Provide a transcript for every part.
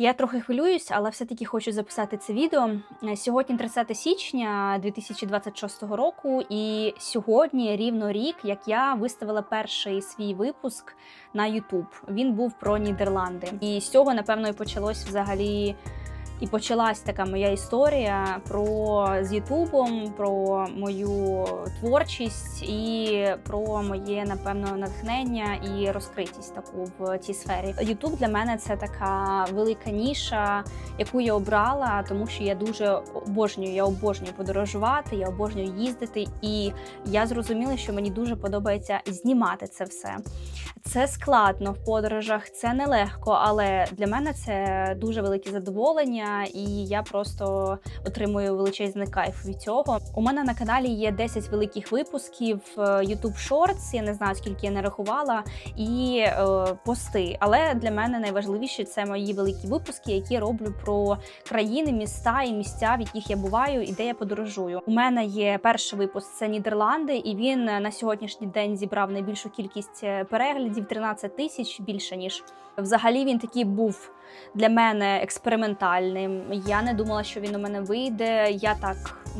Я трохи хвилююсь, але все-таки хочу записати це відео. Е, Сьогодні 30 січня 2026 року, і сьогодні рівно рік, як я виставила перший свій випуск на YouTube. Він був про Нідерланди. І з цього, напевно, і почалось взагалі. І почалась така моя історія про з Ютубом, про мою творчість і про моє напевно натхнення і розкритість таку в цій сфері. Ютуб для мене це така велика ніша, яку я обрала, тому що я дуже обожнюю. Я обожнюю подорожувати, я обожнюю їздити, і я зрозуміла, що мені дуже подобається знімати це все. Це складно в подорожах, це нелегко, але для мене це дуже велике задоволення, і я просто отримую величезний кайф від цього. У мене на каналі є 10 великих випусків е, YouTube Shorts, я не знаю скільки я не рахувала, і е, пости. Але для мене найважливіше це мої великі випуски, які я роблю про країни, міста і місця, в яких я буваю і де я подорожую. У мене є перший випуск це Нідерланди, і він на сьогоднішній день зібрав найбільшу кількість е, переглядів 13 тисяч більше ніж. Взагалі він такий був для мене експериментальним. Я не думала, що він у мене вийде. Я так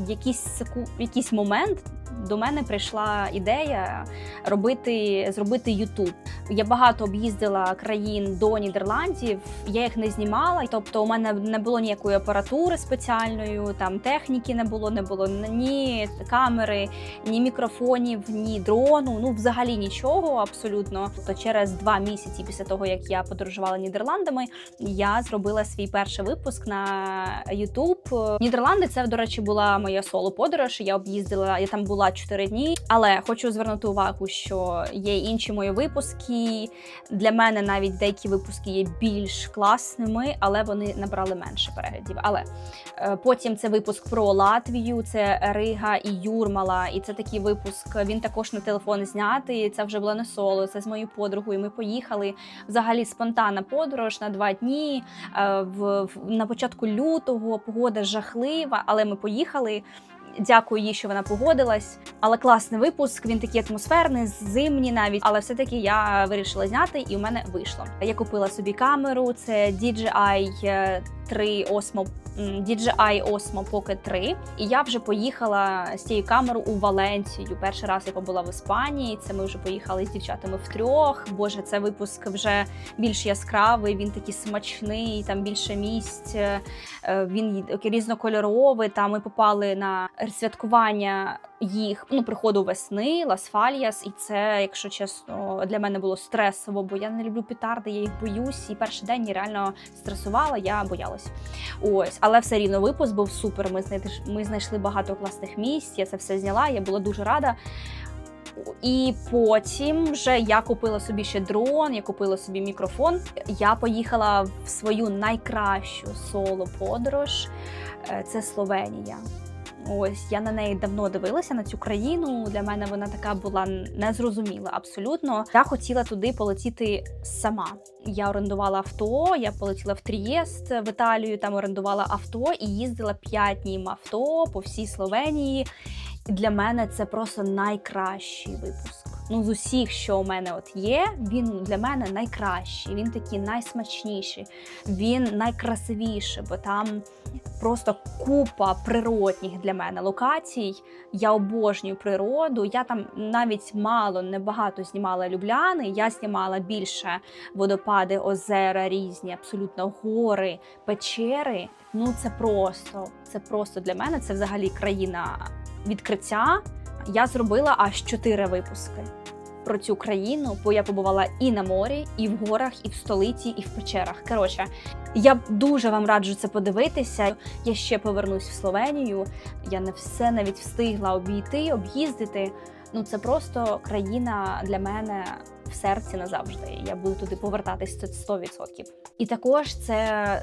якийсь в якийсь момент до мене прийшла ідея робити зробити Ютуб. Я багато об'їздила країн до Нідерландів. Я їх не знімала. Тобто, у мене не було ніякої апаратури спеціальної, там техніки не було, не було ні камери, ні мікрофонів, ні дрону. Ну, взагалі нічого абсолютно. То через два місяці після того, як я подорожувала Нідерландами, я зробила свій перший випуск на YouTube. Нідерланди це, до речі, була моя соло-подорож. Я об'їздила, я там була 4 дні. Але хочу звернути увагу, що є інші мої випуски. Для мене навіть деякі випуски є більш класними, але вони набрали менше переглядів. Але е, потім це випуск про Латвію, це Рига і Юрмала. І це такий випуск. Він також на телефон знятий. Це вже було не соло. Це з моєю подругою. Ми поїхали взагалі спонтанна подорож на два дні. Е, в на початку лютого погода жахлива, але ми поїхали. Дякую їй, що вона погодилась. Але класний випуск. Він такий атмосферний, зимній навіть. Але все-таки я вирішила зняти, і у мене вийшло. Я купила собі камеру. Це DJI 3 Osmo м, DJI Osmo Pocket 3. І я вже поїхала з цією камерою у Валенцію. Перший раз я побула в Іспанії. Це ми вже поїхали з дівчатами втрьох. Боже, це випуск вже більш яскравий. Він такий смачний, там більше місць. е, Він різнокольоровий. Там ми попали на святкування їх ну приходу весни, ласфальяс, і це, якщо чесно, для мене було стресово, бо я не люблю петарди, я їх боюсь. І перший день я реально стресувала, я боялась. Ось, але все рівно випуск був супер. Ми знайшли, ми знайшли багато класних місць. Я це все зняла. Я була дуже рада. І потім вже я купила собі ще дрон, я купила собі мікрофон. Я поїхала в свою найкращу соло-подорож. Е, Це Словенія. Ось я на неї давно дивилася на цю країну. Для мене вона така була незрозуміла. Абсолютно я хотіла туди полетіти сама. Я орендувала авто. Я полетіла в Трієст в Італію. Там орендувала авто і їздила п'ять днів авто по всій Словенії. Для мене це просто найкращий випуск. Ну, з усіх, що у мене от є, він для мене найкращий. Він такий найсмачніший, він найкрасивіший, бо там просто купа природних для мене локацій. Я обожнюю природу. Я там навіть мало небагато знімала Любляни. Я знімала більше водопади, озера різні, абсолютно гори, печери. Ну це просто, це просто для мене. Це взагалі країна відкриття. Я зробила аж чотири випуски про цю країну, бо я побувала і на морі, і в горах, і в столиці, і в печерах. Коротше, я дуже вам раджу це подивитися. Я ще повернусь в Словенію. Я не все навіть встигла обійти, об'їздити. Ну це просто країна для мене в серці назавжди. Я буду туди повертатись 100%. І також це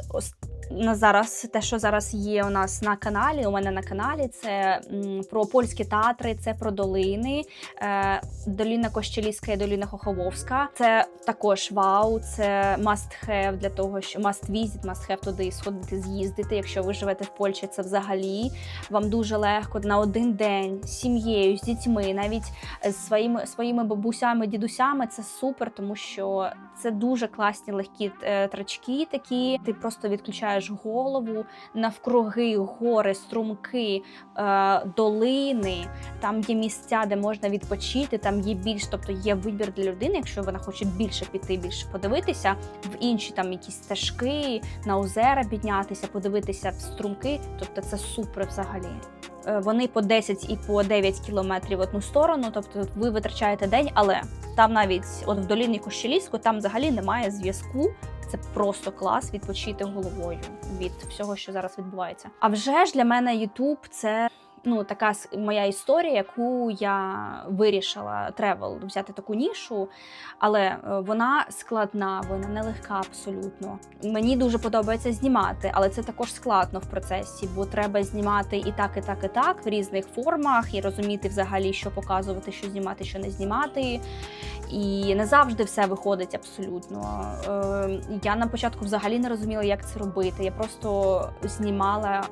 на зараз те, що зараз є у нас на каналі. У мене на каналі це про польські театри, це про долини. Е, Доліна Кощелівська і Доліна Хохоловська. Це також вау, це must have для того, що must visit, must have туди сходити, з'їздити. Якщо ви живете в Польщі, це взагалі вам дуже легко на один день з сім'єю, з дітьми, навіть з своїми своїми бабусями, дідусями. Це супер, тому що це дуже класні легкі е, трачки. Такі ти просто відключаєш голову навкруги, гори, струмки, е, долини. Там є місця, де можна відпочити. Там є більш, тобто є вибір для людини, якщо вона хоче більше піти, більше подивитися в інші там якісь стежки, на озера піднятися, подивитися в струмки. Тобто це супер взагалі. Е, Вони по 10 і по 9 кілометрів в одну сторону, тобто ви витрачаєте день, але там навіть от в доліні Кощелівську там взагалі немає зв'язку. Це просто клас відпочити головою від всього, що зараз відбувається. А вже ж для мене YouTube – це ну така моя історія, яку я вирішила тревел взяти таку нішу, але е, вона складна, вона нелегка абсолютно. Мені дуже подобається знімати, але це також складно в процесі, бо треба знімати і так, і так, і так в різних формах, і розуміти взагалі, що показувати, що знімати, що не знімати. І не завжди все виходить абсолютно. Е, Я на початку взагалі не розуміла, як це робити. Я просто знімала.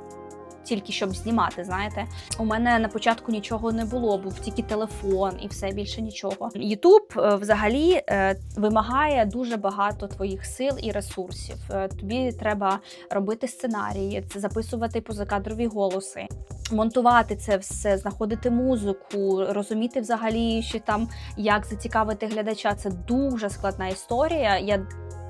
Тільки щоб знімати, знаєте, у мене на початку нічого не було, був тільки телефон і все більше нічого. Ютуб е, взагалі е, вимагає дуже багато твоїх сил і ресурсів. Е, Тобі треба робити сценарії, це записувати позакадрові голоси, монтувати це все, знаходити музику, розуміти взагалі, що там як зацікавити глядача. Це дуже складна історія. Я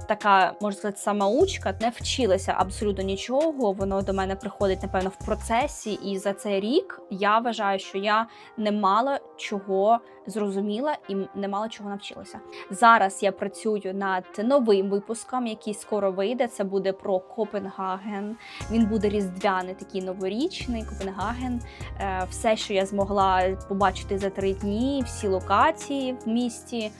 така, можна сказати, самоучка, не вчилася абсолютно нічого. Воно до мене приходить, напевно, в процесі. І за цей рік я вважаю, що я не мала чого зрозуміла і не мало чого навчилася. Зараз я працюю над новим випуском, який скоро вийде. Це буде про Копенгаген. Він буде різдвяний, такий новорічний Копенгаген. Е, Все, що я змогла побачити за три дні, всі локації в місті.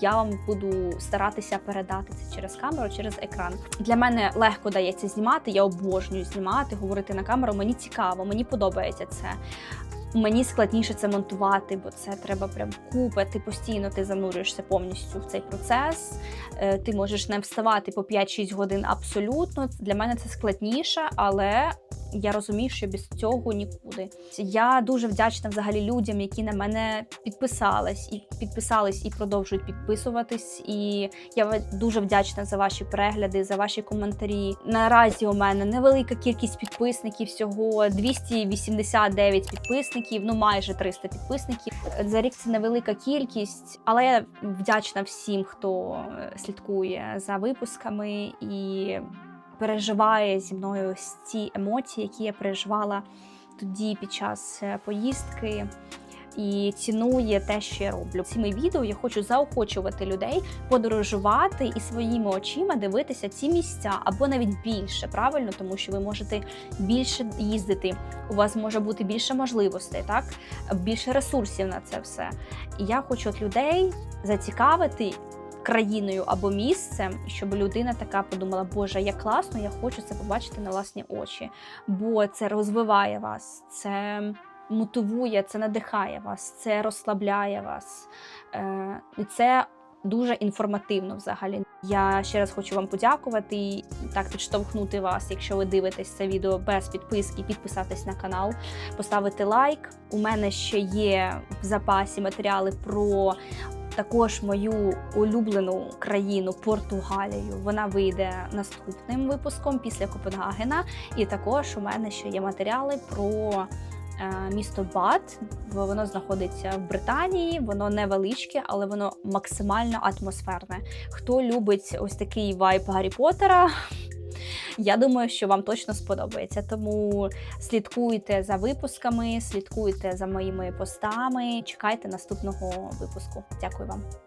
Я вам буду старатися передати це через камеру, через екран. Для мене легко дається знімати. Я обожнюю знімати, говорити на камеру. Мені цікаво, мені подобається це. Мені складніше це монтувати, бо це треба прям купи. Ти постійно ти занурюєшся повністю в цей процес. Е, Ти можеш не вставати по 5-6 годин абсолютно. Для мене це складніше, але я розумію, що без цього нікуди. Я дуже вдячна взагалі людям, які на мене підписались і підписались і продовжують підписуватись. І я дуже вдячна за ваші перегляди, за ваші коментарі. Наразі у мене невелика кількість підписників, всього 289 підписників, ну майже 300 підписників. За рік це невелика кількість, але я вдячна всім, хто е, слідкує за випусками і переживає зі мною ось ці емоції, які я переживала тоді під час е, поїздки. І цінує те, що я роблю. Цими відео я хочу заохочувати людей подорожувати і своїми очима дивитися ці місця або навіть більше, правильно, тому що ви можете більше їздити. У вас може бути більше можливостей, так більше ресурсів на це все. І я хочу от людей зацікавити країною або місцем, щоб людина така подумала, Боже, як класно, я хочу це побачити на власні очі, бо це розвиває вас, це мотивує, це надихає вас, це розслабляє вас. Е, і це дуже інформативно взагалі. Я ще раз хочу вам подякувати і так підштовхнути вас, якщо ви дивитесь це відео без підписки, підписатись на канал, поставити лайк. У мене ще є в запасі матеріали про також мою улюблену країну Португалію. Вона вийде наступним випуском після Копенгагена. І також у мене ще є матеріали про е, місто Бат. Воно знаходиться в Британії, воно невеличке, але воно максимально атмосферне. Хто любить ось такий вайб Гаррі Поттера, я думаю, що вам точно сподобається. Тому слідкуйте за випусками, слідкуйте за моїми постами. Чекайте наступного випуску. Дякую вам.